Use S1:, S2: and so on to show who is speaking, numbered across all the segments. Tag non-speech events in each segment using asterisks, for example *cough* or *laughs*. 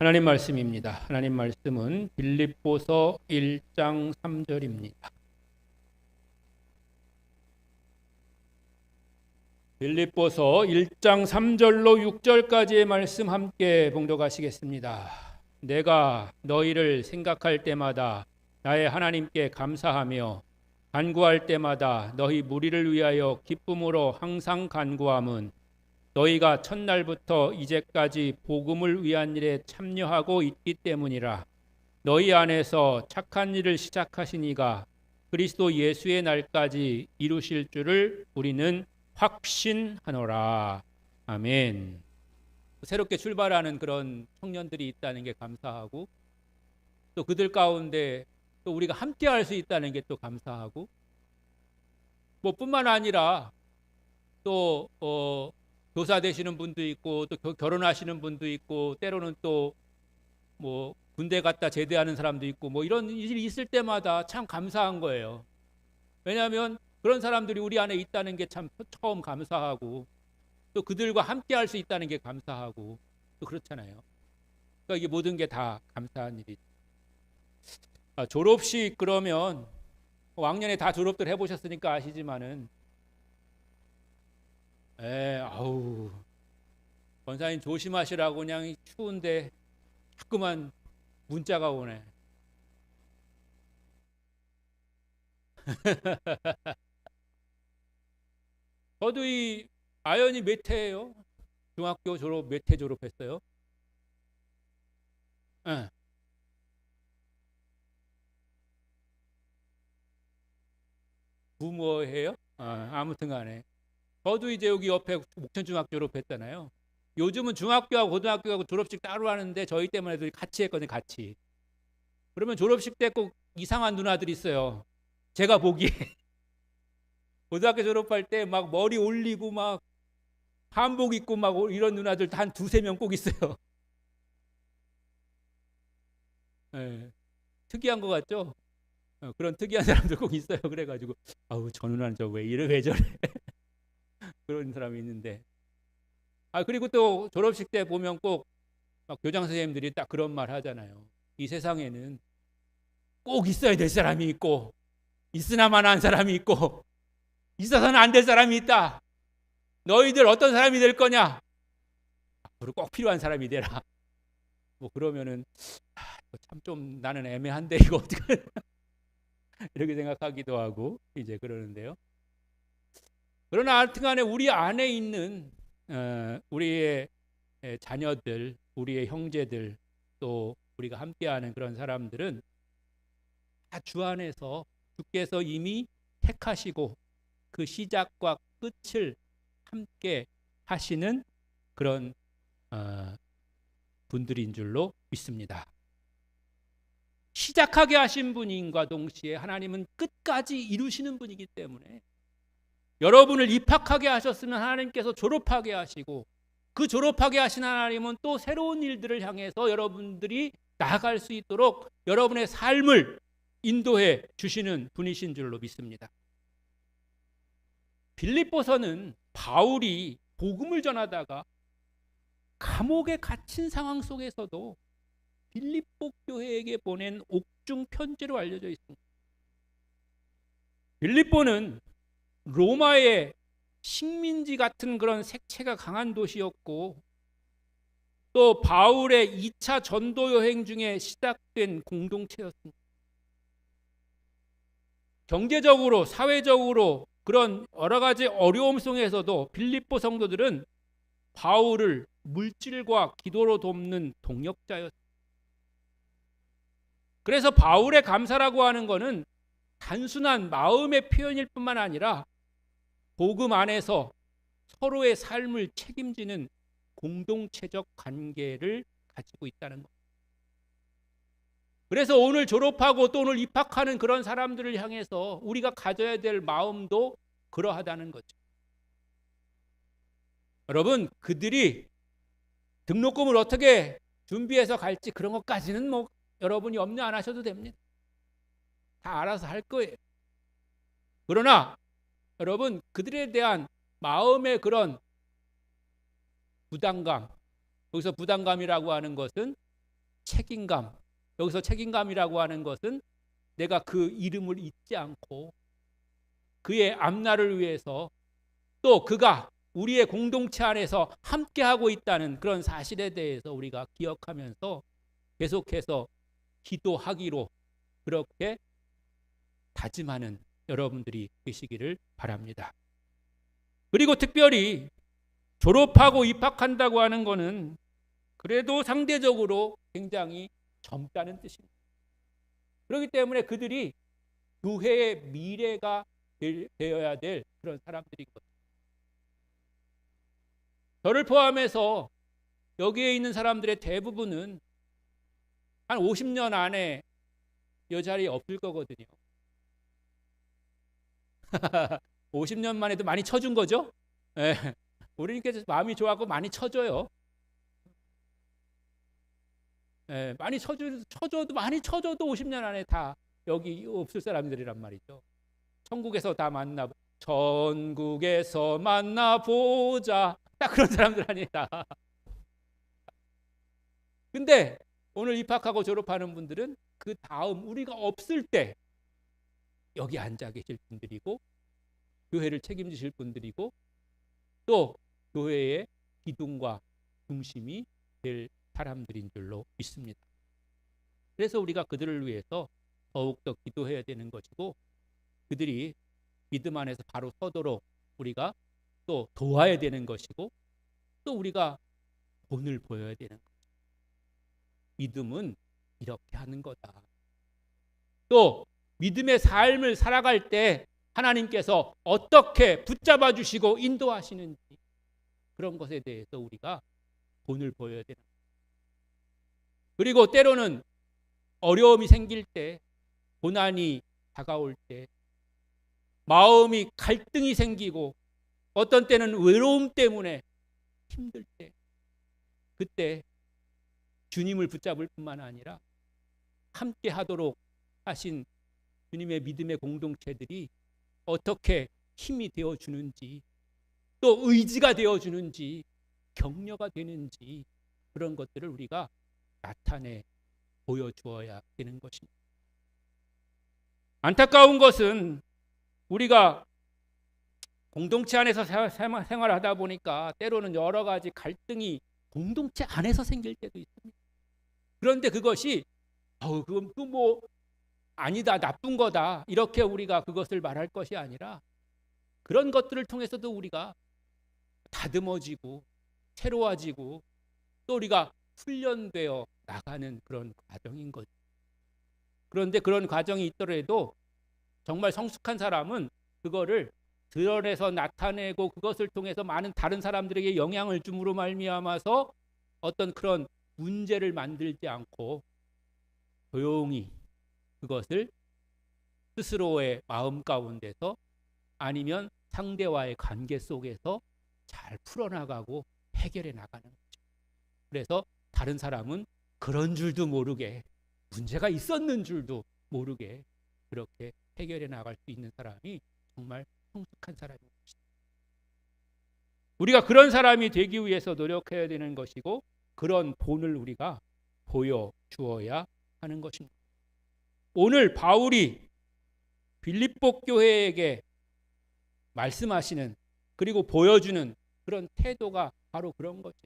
S1: 하나님 말씀입니다. 하나님 말씀은 빌립보서 1장 3절입니다. 빌립보서 1장 3절로 6절까지의 말씀 함께 봉독하시겠습니다. 내가 너희를 생각할 때마다 나의 하나님께 감사하며 간구할 때마다 너희 무리를 위하여 기쁨으로 항상 간구함은 너희가 첫날부터 이제까지 복음을 위한 일에 참여하고 있기 때문이라 너희 안에서 착한 일을 시작하신 이가 그리스도 예수의 날까지 이루실 줄을 우리는 확신하노라. 아멘. 새롭게 출발하는 그런 청년들이 있다는 게 감사하고 또 그들 가운데 또 우리가 함께 할 수 있다는 게 또 감사하고 뭐 뿐만 아니라 또 어, 교사 되시는 분도 있고 또 겨- 결혼하시는 분도 있고 때로는 또 뭐 군대 갔다 제대하는 사람도 있고 뭐 이런 일이 있을 때마다 참 감사한 거예요. 왜냐하면 그런 사람들이 우리 안에 있다는 게 참 처음 감사하고 또 그들과 함께 할 수 있다는 게 감사하고 또 그렇잖아요. 그러니까 이게 모든 게 다 감사한 일이죠. 아, 졸업식 그러면 왕년에 다 졸업들 해보셨으니까 아시지만은 에 아우 권사님 조심하시라고 그냥 추운데 자꾸만 문자가 오네. *laughs* 저도 이 아연이 몇 해예요? 중학교 졸업 몇해 졸업했어요? 예. 부모예요? 아, 아무튼 간에 저도 이제 여기 옆에 목천중학교 졸업했잖아요. 요즘은 중학교하고 고등학교하고 졸업식 따로 하는데 저희 해도 같이 했거든요, 같이. 그러면 졸업식 때 꼭 이상한 누나들이 있어요. 제가 보기에 *laughs* 고등학교 졸업할 때 막 머리 올리고 막 한복 입고 막 이런 누나들 한 두세 명 꼭 있어요. *laughs* 예, 특이한 것 같죠? 어, 그런 특이한 사람들 꼭 있어요. 그래가지고 아우 저 누나는 저 왜 이래 왜 저래 그런 사람이 있는데 아 그리고 또 졸업식 때 보면 꼭막 교장 선생님들이 딱 그런 말 하잖아요. 이 세상에는 꼭 있어야 될 사람이 있고 있으나마나한 사람이 있고 있어서는 안 될 사람이 있다. 너희들 어떤 사람이 될 거냐? 앞으로 꼭 필요한 사람이 되라. 뭐 그러면은 참좀 나는 애매한데 이거 어떻게 *laughs* 이렇게 생각하기도 하고 이제 그러는데요. 그러나 하여튼간에 우리 안에 있는 어, 우리의 에, 자녀들, 우리의 형제들 또 우리가 함께하는 그런 사람들은 다 주 안에서 주께서 이미 택하시고 그 시작과 끝을 함께 하시는 그런 어, 분들인 줄로 믿습니다. 시작하게 하신 분인과 동시에 하나님은 끝까지 이루시는 분이기 때문에 여러분을 입학하게 하셨으면 하나님께서 졸업하게 하시고 그 졸업하게 하신 하나님은 또 새로운 일들을 향해서 여러분들이 나아갈 수 있도록 여러분의 삶을 인도해 주시는 분이신 줄로 믿습니다. 빌립보서는 바울이 복음을 전하다가 감옥에 갇힌 상황 속에서도 빌립보 교회에게 보낸 옥중 편지로 알려져 있습니다. 빌립보는 로마의 식민지 같은 그런 색채가 강한 도시였고 또 바울의 2차 전도 여행 중에 시작된 공동체였습니다. 경제적으로 사회적으로 그런 여러 가지 어려움 속에서도 빌립보 성도들은 바울을 물질과 기도로 돕는 동역자였습니다. 그래서 바울의 감사라고 하는 것은 단순한 마음의 표현일 뿐만 아니라 복음 안에서 서로의 삶을 책임지는 공동체적 관계를 가지고 있다는 것. 그래서 오늘 졸업하고 또 오늘 입학하는 그런 사람들을 향해서 우리가 가져야 될 마음도 그러하다는 거죠. 여러분, 그들이 등록금을 어떻게 준비해서 갈지 그런 것까지는 뭐 여러분이 염려 안 하셔도 됩니다. 다 알아서 할 거예요. 그러나 여러분 그들에 대한 마음의 그런 부담감 여기서 부담감이라고 하는 것은 책임감. 여기서 책임감이라고 하는 것은 내가 그 이름을 잊지 않고 그의 앞날을 위해서 또 그가 우리의 공동체 안에서 함께하고 있다는 그런 사실에 대해서 우리가 기억하면서 계속해서 기도하기로 그렇게 다짐하는 여러분들이 되시기를 바랍니다. 그리고 특별히 졸업하고 입학한다고 하는 것은 그래도 상대적으로 굉장히 젊다는 뜻입니다. 그렇기 때문에 그들이 교회의 미래가 되어야 될 그런 사람들인 거죠. 저를 포함해서 여기에 있는 사람들의 대부분은 한 50년 안에 여 자리에 없을 거거든요. *laughs* 50년만 해도 많이 쳐준 거죠? 예. 우리님께서 마음이 좋아하고 많이 쳐줘요. 예, 많이 쳐줘, 쳐줘도 많이 쳐줘도 50년 안에 다 여기 없을 사람들이란 말이죠. 천국에서 다 만나 전국에서 만나 보자. 딱 그런 사람들 아니다. 근데 오늘 입학하고 졸업하는 분들은 그 다음 우리가 없을 때 여기 앉아 계실 분들이고 교회를 책임지실 분들이고 또 교회의 기둥과 중심이 될 사람들인 줄로 믿습니다. 그래서 우리가 그들을 위해서 더욱더 기도해야 되는 것이고 그들이 믿음 안에서 바로 서도록 우리가 또 도와야 되는 것이고 또 우리가 본을 보여야 되는 거죠. 믿음은 이렇게 하는 거다. 또 믿음의 삶을 살아갈 때 하나님께서 어떻게 붙잡아 주시고 인도하시는지 그런 것에 대해서 우리가 본을 보여야 되는. 그리고 때로는 어려움이 생길 때 고난이 다가올 때 마음이 갈등이 생기고 어떤 때는 외로움 때문에 힘들 때 그때 주님을 붙잡을 뿐만 아니라 함께 하도록 하신 주님의 믿음의 공동체들이 어떻게 힘이 되어 주는지 또 의지가 되어 주는지 격려가 되는지 그런 것들을 우리가 나타내 보여주어야 되는 것입니다. 안타까운 것은 우리가 공동체 안에서 생활하다 보니까 때로는 여러 가지 갈등이 공동체 안에서 생길 때도 있습니다. 그런데 그것이 어 그건 또뭐 아니다 나쁜 거다 이렇게 우리가 그것을 말할 것이 아니라 그런 것들을 통해서도 우리가 다듬어지고 새로워지고 또 우리가 훈련되어 나가는 그런 과정인 거죠. 그런데 그런 과정이 있더라도 정말 성숙한 사람은 그거를 드러내서 나타내고 그것을 통해서 많은 다른 사람들에게 영향을 줌으로 말미암아서 어떤 그런 문제를 만들지 않고 조용히 그것을 스스로의 마음 가운데서 아니면 상대와의 관계 속에서 잘 풀어나가고 해결해 나가는 거죠. 그래서 다른 사람은 그런 줄도 모르게 문제가 있었는 줄도 모르게 그렇게 해결해 나갈 수 있는 사람이 정말 성숙한 사람인 것이다. 우리가 그런 사람이 되기 위해서 노력해야 되는 것이고 그런 본을 우리가 보여 주어야 하는 것입니다. 오늘 바울이 빌립보 교회에게 말씀하시는 그리고 보여주는 그런 태도가 바로 그런 거죠.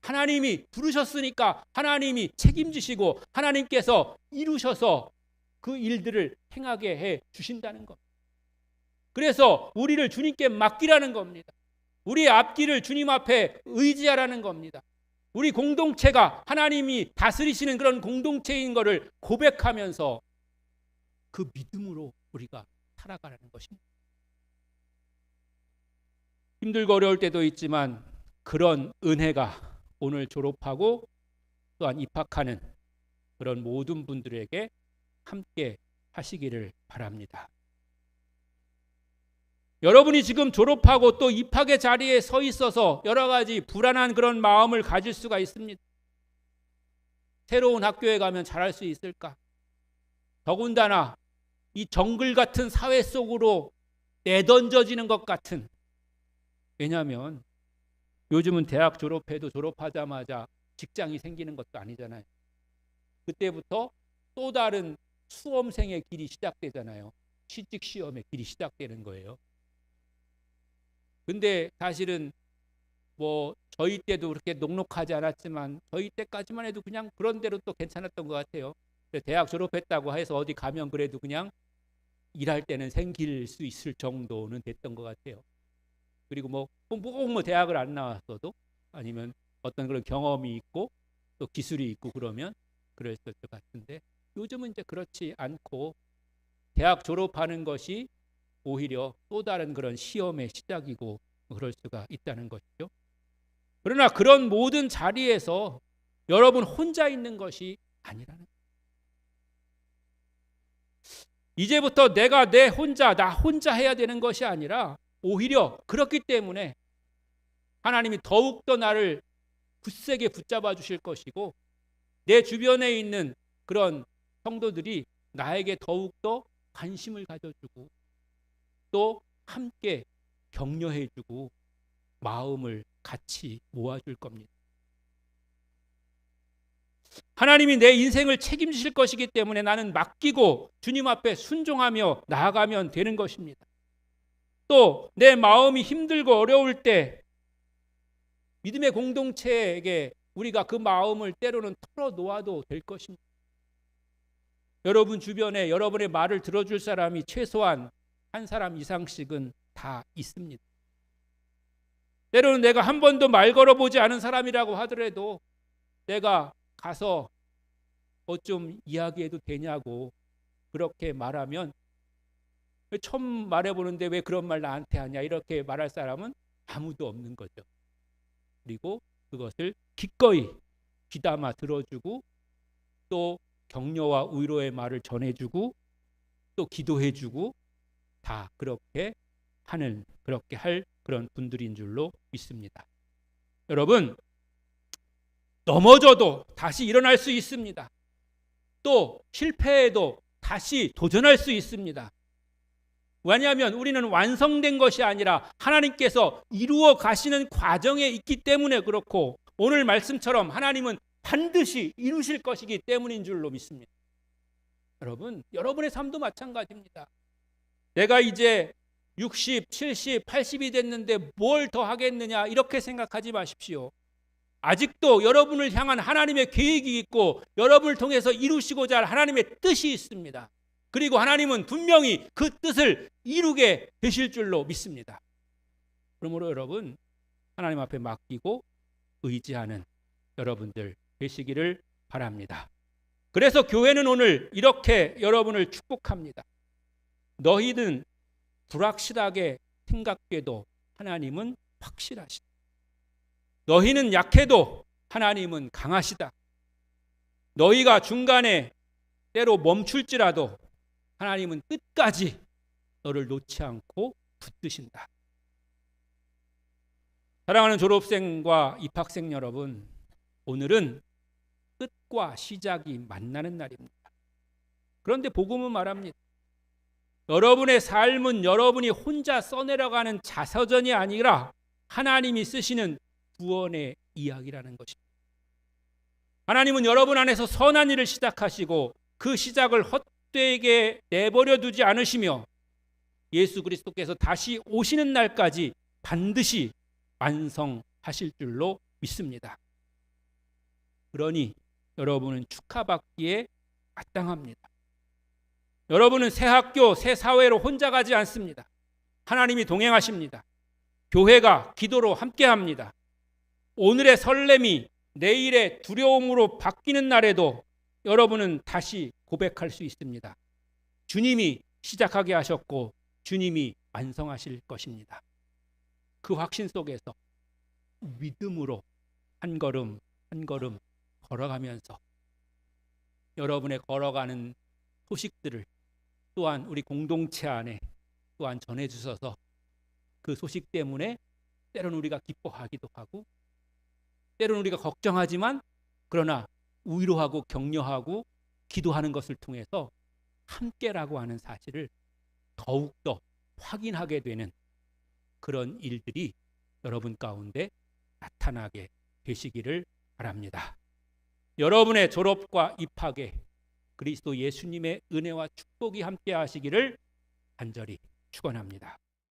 S1: 하나님이 부르셨으니까 하나님이 책임지시고 하나님께서 이루셔서 그 일들을 행하게 해 주신다는 것. 그래서 우리를 주님께 맡기라는 겁니다. 우리의 앞길을 주님 앞에 의지하라는 겁니다. 우리 공동체가 하나님이 다스리시는 그런 공동체인 것을 고백하면서 그 믿음으로 우리가 살아가라는 것입니다. 힘들고 어려울 때도 있지만 그런 은혜가 오늘 졸업하고 또한 입학하는 그런 모든 분들에게 함께 하시기를 바랍니다. 여러분이 지금 졸업하고 또 입학의 자리에 서 있어서 여러 가지 불안한 그런 마음을 가질 수가 있습니다. 새로운 학교에 가면 잘할 수 있을까? 더군다나 이 정글 같은 사회 속으로 내던져지는 것 같은 왜냐하면 요즘은 대학 졸업해도 졸업하자마자 직장이 생기는 것도 아니잖아요. 그때부터 또 다른 수험생의 길이 시작되잖아요. 취직 시험의 길이 시작되는 거예요. 근데 사실은 뭐 저희 때도 그렇게 녹록하지 않았지만 저희 때까지만 해도 그냥 그런 대로 또 괜찮았던 것 같아요. 대학 졸업했다고 해서 어디 가면 그래도 그냥 일할 때는 생길 수 있을 정도는 됐던 것 같아요. 그리고 뭐 꼭뭐 뭐 대학을 안 나왔어도 아니면 어떤 그런 경험이 있고 또 기술이 있고 그러면 그랬을 것 같은데 요즘은 이제 그렇지 않고 대학 졸업하는 것이 오히려 또 다른 그런 시험의 시작이고 그럴 수가 있다는 것이죠. 그러나 그런 모든 자리에서 여러분 혼자 있는 것이 아니라는 이제부터 내가 내 혼자 나 혼자 해야 되는 것이 아니라 오히려 그렇기 때문에 하나님이 더욱더 나를 굳세게 붙잡아 주실 것이고 내 주변에 있는 그런 성도들이 나에게 더욱더 관심을 가져주고 또 함께 격려해주고 마음을 같이 모아줄 겁니다. 하나님이 내 인생을 책임지실 것이기 때문에 나는 맡기고 주님 앞에 순종하며 나아가면 되는 것입니다. 또 내 마음이 힘들고 어려울 때 믿음의 공동체에게 우리가 그 마음을 때로는 털어 놓아도 될 것입니다. 여러분 주변에 여러분의 말을 들어줄 사람이 최소한 한 사람 이상씩은 다 있습니다. 때로는 내가 한 번도 말 걸어보지 않은 사람이라고 하더라도 내가 가서 뭐 좀 이야기해도 되냐고 그렇게 말하면 처음 말해보는데 왜 그런 말 나한테 하냐 이렇게 말할 사람은 아무도 없는 거죠. 그리고 그것을 기꺼이 귀담아 들어주고 또 격려와 위로의 말을 전해주고 또 기도해주고 다 그렇게 하는 그렇게 할 그런 분들인 줄로 믿습니다. 여러분 넘어져도 다시 일어날 수 있습니다. 또 실패해도 다시 도전할 수 있습니다. 왜냐하면 우리는 완성된 것이 아니라 하나님께서 이루어 가시는 과정에 있기 때문에 그렇고 오늘 말씀처럼 하나님은 반드시 이루실 것이기 때문인 줄로 믿습니다. 여러분, 여러분의 삶도 마찬가지입니다. 내가 이제 60, 70, 80이 됐는데 뭘 더 하겠느냐 이렇게 생각하지 마십시오. 아직도 여러분을 향한 하나님의 계획이 있고 여러분을 통해서 이루시고자 할 하나님의 뜻이 있습니다. 그리고 하나님은 분명히 그 뜻을 이루게 되실 줄로 믿습니다. 그러므로 여러분 하나님 앞에 맡기고 의지하는 여러분들 되시기를 바랍니다. 그래서 교회는 오늘 이렇게 여러분을 축복합니다. 너희는 불확실하게 생각돼도 하나님은 확실하시다. 너희는 약해도 하나님은 강하시다. 너희가 중간에 때로 멈출지라도 하나님은 끝까지 너를 놓지 않고 붙드신다. 사랑하는 졸업생과 입학생 여러분, 오늘은 끝과 시작이 만나는 날입니다. 그런데 복음은 말합니다. 여러분의 삶은 여러분이 혼자 써내려가는 자서전이 아니라 하나님이 쓰시는 구원의 이야기라는 것입니다. 하나님은 여러분 안에서 선한 일을 시작하시고 그 시작을 헛되게 내버려 두지 않으시며 예수 그리스도께서 다시 오시는 날까지 반드시 완성하실 줄로 믿습니다. 그러니 여러분은 축하받기에 마땅합니다. 여러분은 새 학교, 새 사회로 혼자 가지 않습니다. 하나님이 동행하십니다. 교회가 기도로 함께 합니다. 오늘의 설렘이 내일의 두려움으로 바뀌는 날에도 여러분은 다시 고백할 수 있습니다. 주님이 시작하게 하셨고 주님이 완성하실 것입니다. 그 확신 속에서 믿음으로 한 걸음 한 걸음 걸어가면서 여러분의 걸어가는 소식들을 또한 우리 공동체 안에 또한 전해 주셔서 그 소식 때문에 때로는 우리가 기뻐하기도 하고 때로는 우리가 걱정하지만 그러나 위로하고 격려하고 기도하는 것을 통해서 함께라고 하는 사실을 더욱더 확인하게 되는 그런 일들이 여러분 가운데 나타나게 되시기를 바랍니다. 여러분의 졸업과 입학에 그리스도 예수님의 은혜와 축복이 함께 하시기를 간절히 축원합니다.